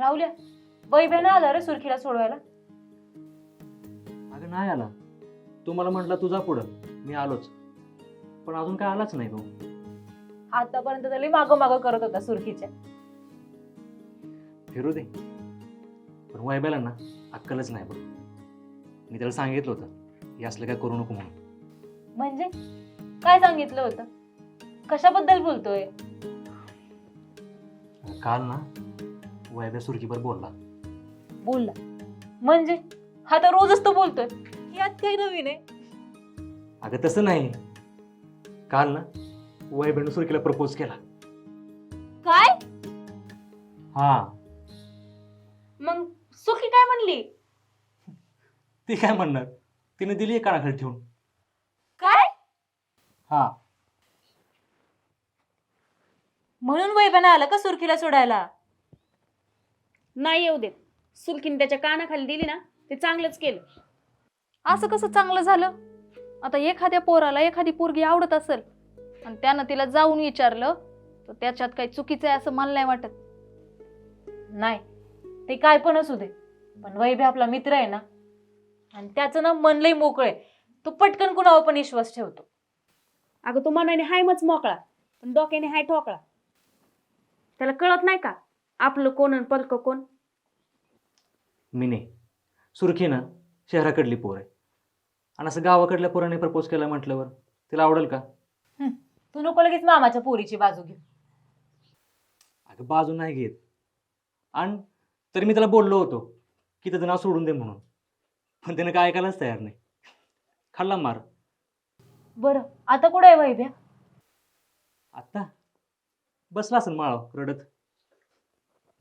राहुल्या वैभ्यानं आला रे सुरखीला सोडवायला. अगं नाही आला. तू मला म्हटला तुझा पुढं. मी आलोच. पण अजून काय आलाच नाही भाऊ आतापर्यंत तरी मागं मागं करत होता सुरखीच्या. फिरू दे. पण वैब्याला ना अक्कलच नाही बघ. मी त्याला सांगितलं होतं. हे असलं काय करू नको म्हणून. म्हणजे? काय सांगितलं होतं? कशाबद्दल बोलतोय? काल ना वैब्या सुरकीवर बोलला. बोलला. म्हणजे? हा तर रोजच तो बोलतोय. यात काही नवीन आहे. अगं तसं नाही. काल ना वैब्यानं सुरकीला प्रपोज केला. काय? हा. मग सुखी काय म्हणली? ती काय म्हणणार? तिने दिली आहे कानाखाली ठेवून. काय? हा. म्हणून वैभ्यानं आलं का सुरखीला सोडायला? नाही येऊ देत. सुलकीने त्याच्या कानाखाली दिली ना ते चांगलंच केलं. असं कसं चांगलं झालं? आता एखाद्या पोराला एखादी पोरगी आवडत असेल आणि त्यानं तिला जाऊन विचारलं तर त्याच्यात काही चुकीचं आहे असं मला नाही वाटत. नाही ते काय पण असू दे पण वैभ्या आपला मित्र आहे ना आणि त्याचं ना मन लई मोकळं आहे. तो पटकन कुणावर पण विश्वास ठेवतो. अगं तू मनाने हाय मच मोकळा पण डोक्याने हाय ठोकळा. त्याला कळत नाही का? आपलं कोण आणि परक कोण? मी नाही. सुरखी ना शहराकडली पोर आहे. आणि असं गावाकडल्या पोराने प्रपोज केला म्हटल्यावर तिला आवडेल का? तू नको लगेच मामाच्या पोरीची बाजू घेऊ. अगं बाजू नाही घेत. आणि तरी मी त्याला बोललो होतो की त्याचं नाव सोडून दे म्हणून. पण त्यानं काय ऐकायलाच तयार नाही. खाल्ला मार. बरं आता कुठं आहे वैभ्या? आत्ता बसला असेल माळाव रडत.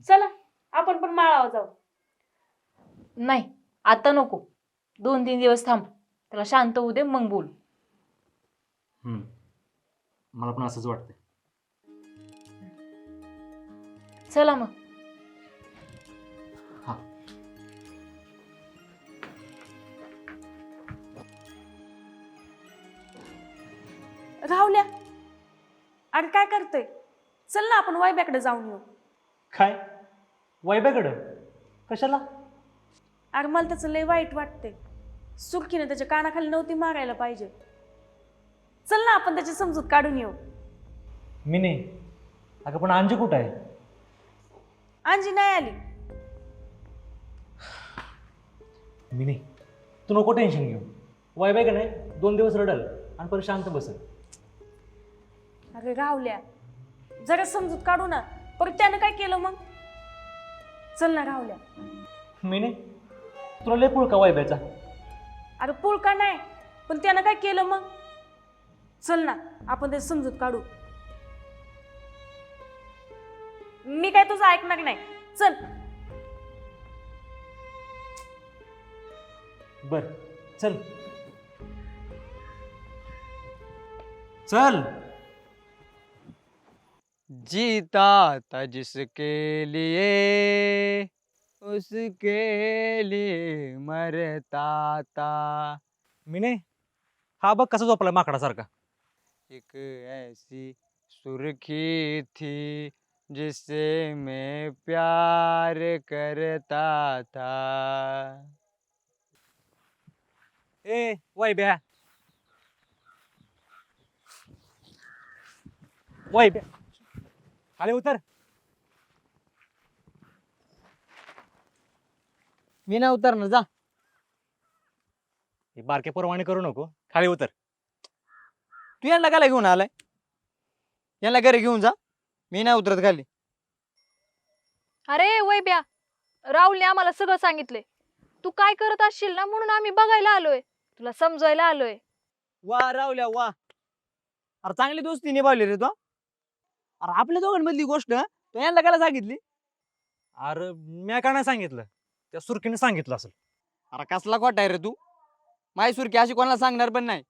चला आपण पण माळावर जाऊ. नाही आता नको. दोन तीन दिवस थांब. त्याला शांत होऊ दे मग बोल. हम्म. मला पण असंच वाटतंय. चला मग. हा. राहुल्या अरे काय करतोय? चल ना आपण वायब्याकडे जाऊन येऊ. काय? वैब्याकडं कशाला? अरे मला त्याचं लय वाईट वाटतंय. सुरखीने त्याच्या कानाखाली नव्हती मारायला पाहिजे. चल ना आपण त्याची समजूत काढून येऊ. मी नाही. अगं पण अंजी कुठं आहे? अंजी नाही आली. मी नाही. तू नको टेन्शन घेऊ. वैबाय का नाही दोन दिवस रडल आणि परत शांत बसल. अरे राहुल्या जरा समजूत काढू ना. परत त्यानं काय केलं मग? चल ना राहुल्या. मी नाही तुला लय पुळ का वैब्याचा अरे पूळ का नाही पण त्यानं काय केलं मग? चल ना आपण ते समजूत काढू. मी काय तुझं ऐकणार नाही. चल. बर चल. चल. जीता था जिसके लिए उसके लिए मरता था। मी नाही हा बघ कसा झोपला माकडासारखा. एक ऐसी सुर्खी थी जिससे मैं प्यार करता था। ए वैब्या वैब्या खाली उतर. मी ना उतरणार जा. हे बारके परवाने करू नको. खाली उतर. तू यांना काय घेऊन आलाय? यांना घरी घेऊन जा. मी नाही उतरत खाली. अरे वैब्या राहुलने आम्हाला सगळं सांगितले तू काय करत असशील ना म्हणून आम्ही बघायला आलोय. तुला समजायला आलोय. वा रावल्या वा. अरे चांगली दोस्ती निभावली रे तू अरे आपल्या दोघांमधली गोष्ट तू यांना काय सांगितली? अरे मी काय नाही सांगितलं? त्या सुरखीने सांगितलं असेल. अरे कसला खोटा आहे रे तू? माय सुरकी अशी कोणाला सांगणार पण नाही.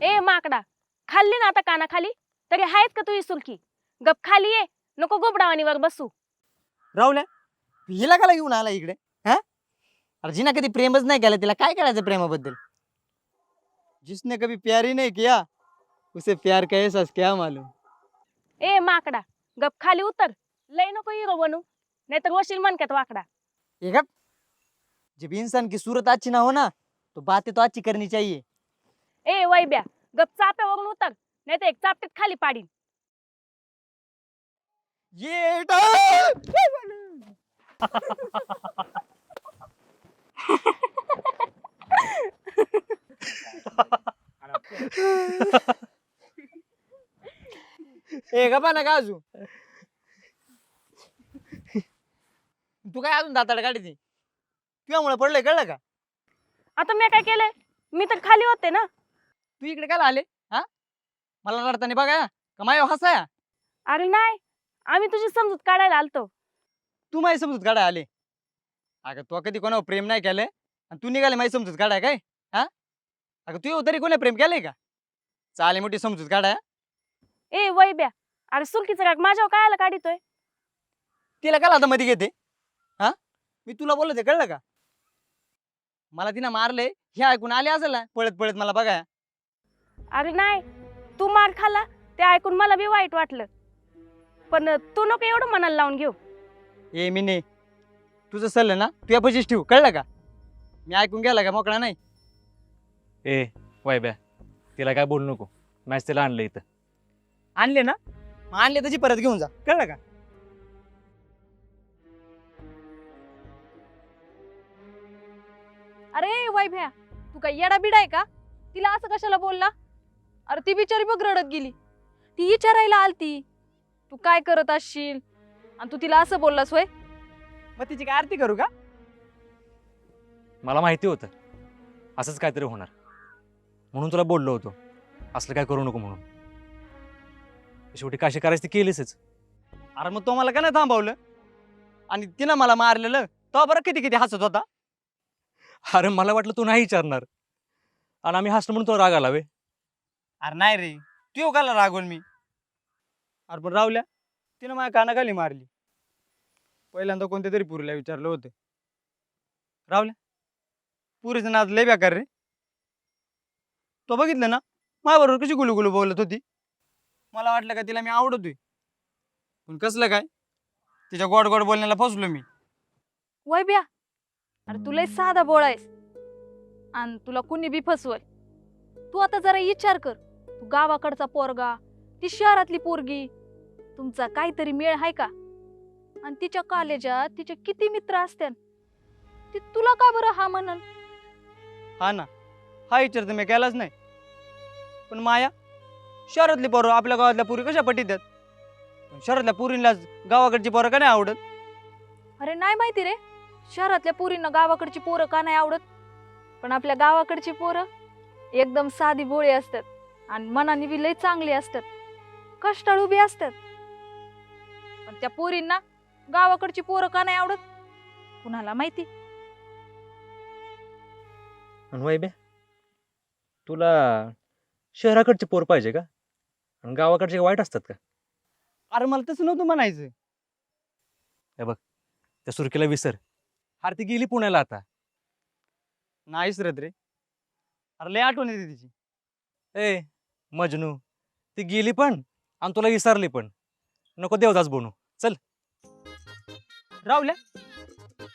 ए माकडा खाल्ली ना आता कानाखाली तरी आहेत का तुझी सुलकी गप खाली ये नको गोबडावानीवर बसू. राहुल्या हिला काय घेऊन आला इकडे? हा? अरे जिना कधी प्रेमच नाही केलं तिला काय करायचं प्रेमाबद्दल? जिसने कभी प्यार ही नहीं किया उसे प्यार का एहसास क्या मालूम? ए माकडा गप खाली उतर. लय नको हिरो बनू. नाही तर वशील मनक्यात वाकडा. एक अब जब इंसान की सूरत अच्छी ना हो ना तो बातें तो अच्छी करनी चाहिए. ए वैब्या गप चाप्यावरून उतर. नाही तर एक चापटीत खाली पाडीन. ये गप्पा ना का अजून? तू काय अजून दाताड काढते तुझ्यामुळे पडलंय कळलं का? आता मी काय केलंय? मी तर खाली होते ना. तू इकडे काय आले? हा? मला रडताना बघा का माय हसाया? अरे नाही आम्ही तुझी समजूत काढायला आलतो. तू माझी समजूत काढाय आले? अगं तू कधी कोणावर प्रेम नाही केलंय आणि तू निघाले माझी समजूत काढाय काय? हा? अगं तू तरी कोणा प्रेम केलंय का? चाले मोठी समजूत काढाय ए वैब्या अरे सुलकीचा राग माझ्यावर काय आला काढितोय? तिला काय आता मध्ये घेते. हा? मी तुला बोलत कळलं का? मला तिनं मारले हे ऐकून आले असेल ना? पळत पळत मला बघाय अरे नाही तू मार खाल्ला ते ऐकून मला बी वाईट वाटलं. पण तू नको एवढं मनाला लावून घेऊ. ए मी नाही तुझं सल्लं ना तुझ्या पशीच ठेवू कळलं का? मी ऐकून गेला का मोकळा नाही? ए वायब्या तिला काय बोलू नको. मॅच तिला आणलं इथं. आणले ना? आणले त्याची परत घेऊन जा. कळलं का? अरे वैभ्या तू काय येडा बिडा आहे का? तिला असं कशाला बोलला? अरे ती बिचारी बघ रडत गेली. ती विचारायला आलती. तू काय करत असशील? आणि तू तिला असं बोललास होय? मग तिची काय आरती करू का? मला माहिती होतं. असंच काहीतरी होणार. म्हणून तुला बोललो होतो. असलं काय करू नको म्हणून. शेवटी काशी करायची ती केलीच अरे मग तो मला का नाही थांबवलं? आणि तिनं मला मारलेलं तो बरं किती किती हसत होता? अरे मला वाटलं तू नाही विचारणार. आणि आम्ही हसलो म्हणून तुला राग आला वे. अरे नाही रे तू येऊ काला रागवल मी. अरे पण रावल्या तिनं माझ्या कानाखाली मारली. पहिल्यांदा कोणत्या तरी पुरीला विचारलं होतं. रावल्या पुरीचं नाच लय बेकार रे. तो बघितलं ना माझ्याबरोबर कशी गुलू गुलू बोलत होती? मला वाटलं का तिला मी आवडतोय. पण कसलं काय? तिच्या गोड गोड बोलण्याला फसलो मी. वैभ्या अरे तुला साधा बोळा आहेस. आणि तुला कुणी बी फसवल. तू आता जरा विचार कर. तू गावाकडचा पोरगा ती शहरातली पोरगी तुमचा काहीतरी मेळ आहे का? आणि तिच्या कॉलेजात तिचे किती मित्र असत्यान? ती तुला का बरं हा म्हणन? हा ना. हा विचार तर मी केलाच नाही. पण माया शहरातली पोरं आपल्या गावातल्या पुरी कशा पटीत शहरातल्या पुरींलाच गावाकडची पोरं का नाही आवडत? अरे नाही माहिती रे. शहरातल्या पोरींना गावाकडची पोरं का नाही आवडत? पण आपल्या गावाकडची पोरं एकदम साधी भोळी असतात आणि मनाने बी लय चांगली असतात. कष्टाळू बी असतात. पण त्या पोरींना गावाकडची पोरं का नाही आवडत? कुणाला माहिती? आणि तुला शहराकडचे पोर पाहिजे का? आणि गावाकडचे वाईट असतात का? अरे मला तसं नव्हतं म्हणायचं. त्या सुरकीला विसर. हार ती गेली पुण्याला आता. नाहीच रत रे. अरे लय आठवण येते तिची. ए मजनू ती गेली पण आणि तुला विसरली पण. नको देवदास बनू. रावल्या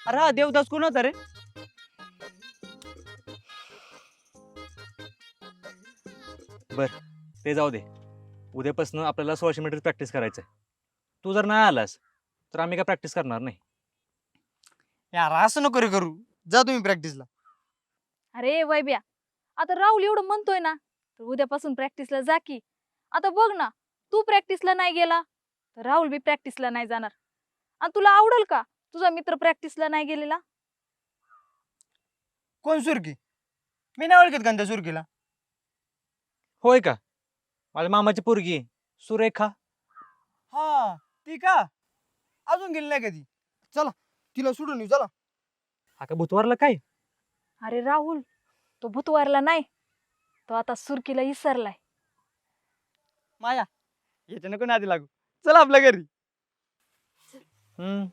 अरे हा देवदास कोण होता रे? ते जाऊ दे. उद्यापासून आपल्याला सोळाशे मीटर प्रॅक्टिस करायचं तू जर नाही आलास तर आम्ही काय प्रॅक्टिस करणार नाही. यार असं नको रे करू. जा तुम्ही प्रॅक्टिसला अरे वैब्या आता राहुल एवढं म्हणतोय ना तर उद्यापासून प्रॅक्टिसला जा की. आता बघ ना तू प्रॅक्टिसला नाही गेला तर राहुल बी प्रॅक्टिसला नाही जाणार. आणि तुला आवडेल का तुझा मित्र प्रॅक्टिसला नाही गेलेला? कोण सुरकी? मी नाही ओळखत का त्या सुरकीला? होय का? माझ्या मामाची पोरगी आहे, सुरेखा. हा ती का? अजून गेली नाही कधी चला तिला सोडून येऊ चला. हा का बुधवारला काय? अरे राहुल तो भूतवारला नाही. तो आता सुरकीला इसरलाय. माया याच्या नको नादी लागू? चला आपल्या घरी. हम्म.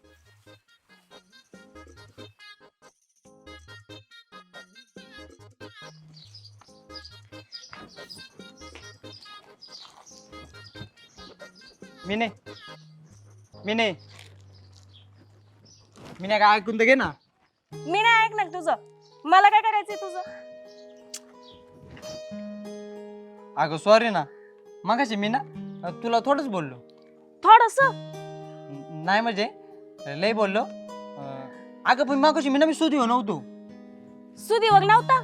मी नाही मी नाही मी नाही काय ऐकून तर घे ना. मी नाही ऐकणार तुझं. मला काय करायचंय तुझं? अगं सॉरी ना. मगाशी मी ना अं, तुला थोडंच बोललो. थोडस? न- नाही म्हणजे लय बोललो. अं, अगं पण मगाशी मी ना मी सुधी नव्हतो. सुधीवर नव्हता?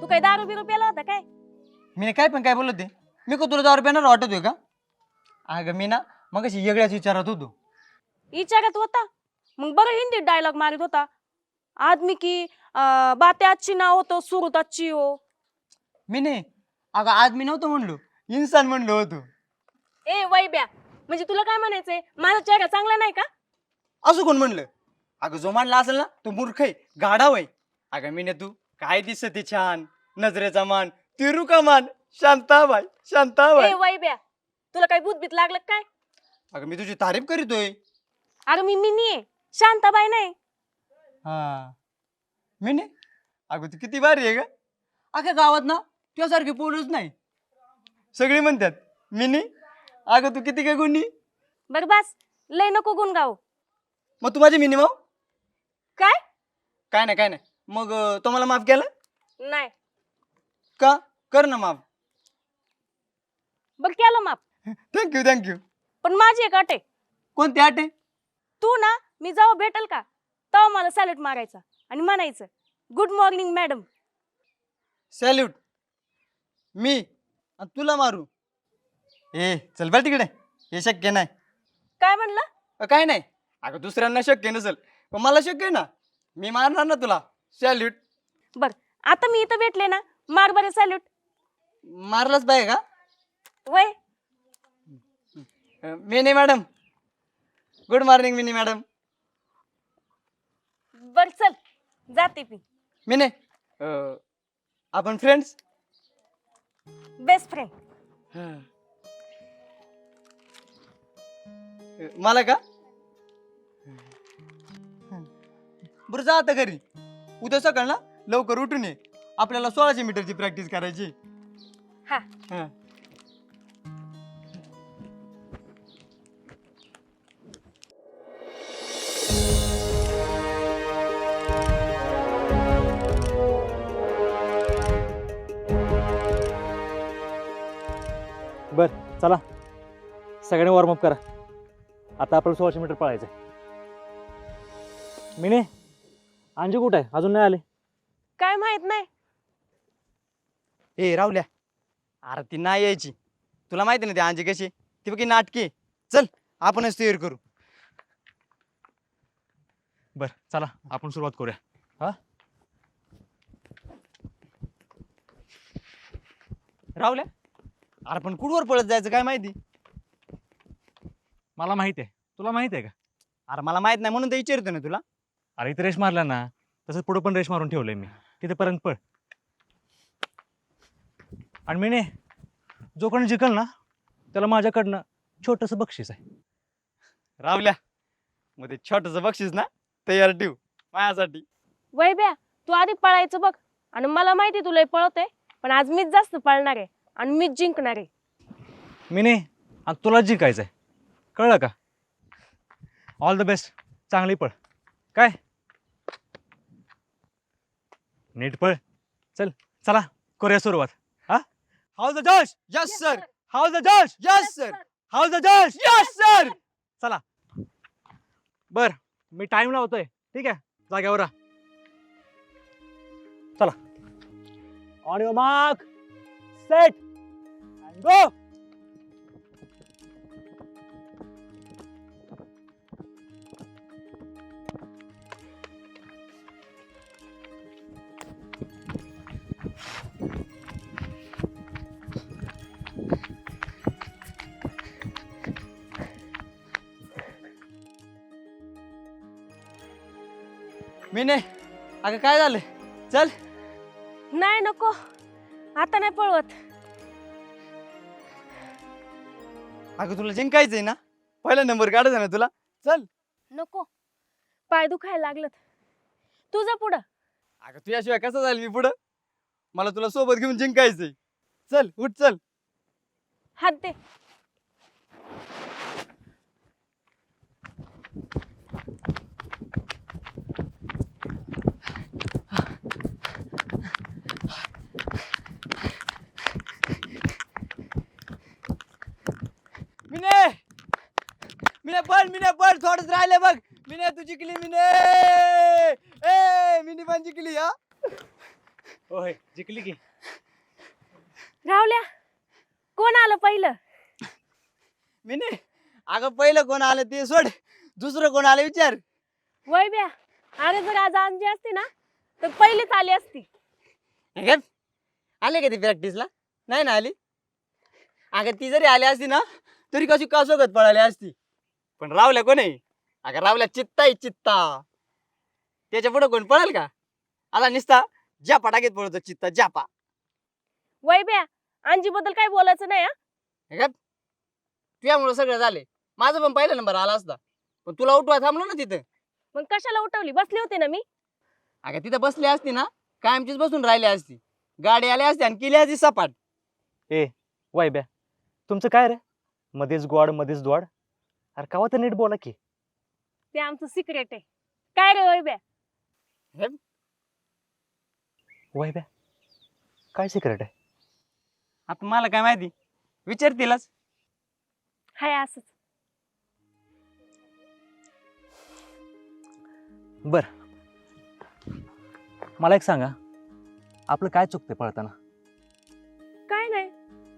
तू काय दारू बिरू प्याला होता काय? मी काय पण काय बोललो ते मी का तुला दहा रुपयानं वाटतोय का? अगं मी ना मगाशी वेगळ्याच विचारात होतो. विचारत होता? मग बरं हिंदीत डायलॉग मारित होता. आदमी की अं, बातें अच्छी ना हो तो सुरत अच्छी हो. मी नाही अगं आज मी नव्हतं म्हणलो इन्सान म्हणलो होतो. ए वैब्या म्हणजे तुला काय म्हणायचंय? माझा चेहरा चांगला नाही का? असं कोण म्हणलं? अगं जो मानला असेल ना तो मूर्ख आहे गाढाव आहे अगं मी तू काय दिसते छान नजरेचा मान तिरू का मान. शांताबाई शांताबाई. ए वैब्या तुला काही भूतबीत लागलं का काय? अगं मी तुझी तारीफ करीतोय. अगं मी मिनी आहे शांताबाई नाही. हा. मी नाही? अगं तू किती भारी आहे का अगं गावात ना तुझ्यासारखी पोरच नाही. सगळी म्हणतात मिनी अगं तू किती काय गुणी? बरं बस. लय नको गुण गाव मग तू माझी मिनी माव काय? काय नाही काय नाही. मग अं, तो मला माफ केलं? नाही. का? कर ना माफ. बरं केलं माप थँक्यू थँक्यू पण माझी एक अट कोणती आहे तू ना मी जेव्हा भेटल का? तेव्हा मला सॅल्यूट मारायचा आणि म्हणायचं गुड मॉर्निंग मॅडम सॅल्यूट मी आणि तुला मारू. ए चल बरं तिकडे. हे शक्य नाही. काय म्हणलं? अ, काय नाही. अगं दुसऱ्यांना शक्य नसेल पण मला शक्य आहे ना. मी मारणार ना तुला. सॅल्यूट बर आता मी इथं भेटले ना मार बरं सॅल्यूट मारलाच पाहिजे का? वय? Mini madam. Good morning mini madam. बर चल. जाते मी. मिने अ, आपण फ्रेंड्स बेस्ट फ्रेंड मला का? बरं जा आता घरी. उद्या सकाळ ना लवकर उठून ये. आपल्याला सोळाशे मीटरची प्रॅक्टिस करायची. हा. हा. चला. सगळ्यांनी वॉर्मअप करा. आता आपल्याला सोळाशे मीटर पळायचं आहे मिने अंजू कुठं आहे? अजून नाही आले. काय माहीत नाही. ए राहुल्या. अरे ती नाही यायची. तुला माहिती ना ती आंजी कशी ती बघी नाटकी आहे. चल आपणच तयार करू. बर चला आपण सुरुवात करूया. हा? राहुल्या? अरे पण कुठवर पळत जायचं काय माहिती? मला माहीत आहे. तुला माहीत आहे का? अरे मला माहीत नाही म्हणून तर विचारतो ना तुला. अरे इथे रेश मारला ना तसंच पुढे पण रेश मारून ठेवलंय मी. तिथेपर्यंत पळ. आणि मिने जो कोणी जिंकल ना त्याला माझ्याकडनं छोटंसं बक्षीस आहे. राहुल्या मग ते छोटस बक्षीस ना तयार ठेव माझ्यासाठी. वैब्या तू आधी पळायचं बघ. आणि मला माहिती तुला हे पळवते पण आज मीच जास्त पळणार आहे. आणि मीच जिंकणार आहे. मिने आणि तुला जिंकायचं आहे कळलं का? ऑल द बेस्ट चांगली पळ. काय? नीट पळ. चल चला. करूया सुरुवात. हा? How the josh yes sir how the josh yes sir how the josh yes sir चला. बर मी टाइम लावतोय. ठीक आहे? जाग्यावर राहा. चला. On your mark set go मी नाही अगं काय झालं? चल. नाही नको. आता नाही पळवत. अगं तुला जिंकायचंय ना? पहिला नंबर काढायचा ना तुला? चल. नको. पाय दुखायला लागलं तुझं पुढं. अगं तुझ्याशिवाय कसं जाईल मी पुढं? मला तुला सोबत घेऊन जिंकायचंय. चल उठ चल. हात दे. मिने! मिने पण मिने पण थोडंच राहिले बघ. मिने तू जिंकली मिने! ए मिनी पण जिंकली हा? होय जिंकली की. रावल्या कोण आलं पहिलं? मिने अगं पहिलं कोण आलं ते सोड. दुसरं कोण आलं विचार. वैब्या अरे जर आज अंजी असती ना तर पहिलीच आली असती. अगं, आले का ती प्रॅक्टिसला नाही ना आली? अगं ती जरी आली असती ना तरी कशी का सोबत पळाली असती. पण रावल्या कोण? आहे अगं रावल्या चित्ता आहे चित्ता. त्याच्या पुढे कोण पळेल का? आता निसता जापा टाकीत पळतो चित्ता जापा. वैब्या अंजी बद्दल काय बोलायचं नाही हा? अगं, तुझ्यामुळं सगळं झाले. माझा पण पहिला नंबर आला असता. पण तुला उठवा थांबलो ना तिथं. मग कशाला उठवली? बसली होती ना मी. अगं तिथं बसली असती ना कायमचीच बसून राहिली असती. गाडी आली असती आणि केली असती सपाट. वायब्या तुमचं काय रे? मध्येच गोड मध्येच द्वाड अरे कावा तर नीट बोला की. ते आमचं सिक्रेट आहे. काय रे वैब्या वायब्या काय सिक्रेट आहे? आता मला काय माहिती? विचार तिलाच. हाय असंच. बर. मला एक सांगा. आपलं काय चुकते पळताना? काय नाही.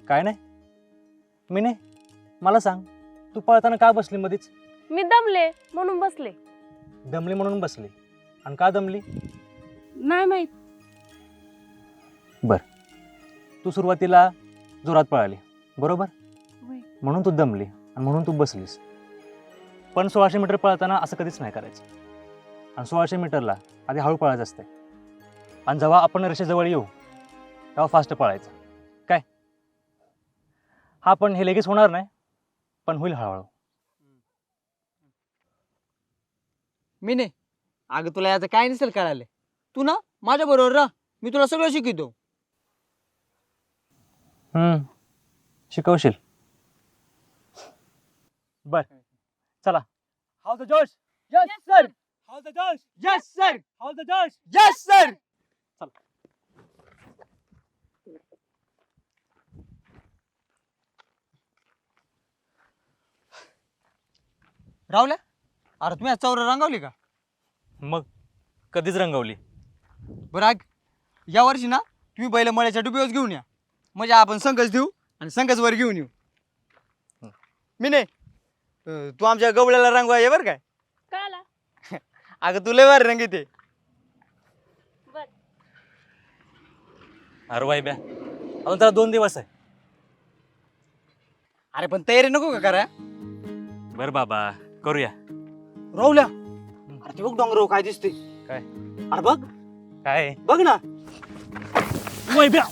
काय नाही? मी नाही? मला सांग तू पळताना का बसली मधीच? मी दमले म्हणून बसले. दमली म्हणून बसली. आणि का दमली? नाही माहीत. तू सुरुवातीला जोरात पळाली बरोबर? होय. म्हणून तू दमली आणि म्हणून तू बसलीस. पण सोळाशे मीटर पळताना असं कधीच नाही करायचं. आणि सोळाशे मीटरला आधी हळू पळायचं असते. आणि जेव्हा आपण रेषेजवळ येऊ तेव्हा फास्ट पळायचं. काय? हा पण हे लगेच होणार नाही. पण होईल हळूहळू. मी नाही अगं तुला याचं काय नसेल कळाले. तू ना माझ्या बरोबर राह. मी तुला सगळं शिकवतो. हम्म. शिकवशील. बर. चला. How the josh yes sir how the josh yes sir how the josh yes sir राहुल्या? अरे तुम्ही चौर रंगवली का? मग? कधीच रंगवली. बरं ऐक या वर्षी ना तुम्ही पहिले मळ्याच्या डुबीवर घेऊन या. म्हणजे आपण संघच देऊ आणि संघच वर घेऊन येऊ. मी नाही. अं, तू आमच्या गवळ्याला रंगवा ये बरं काय? कळाला अगं तुला वर रंग येते बर. अरे वाई ब्या अजून त्याला दोन दिवस आहे. अरे पण तयारी नको का करा? बर बाबा. करूया. राहुल्या. अरे ते बघ डोंगर काय दिसते काय? अरे बघ. काय? बघ ना. वाई ब्या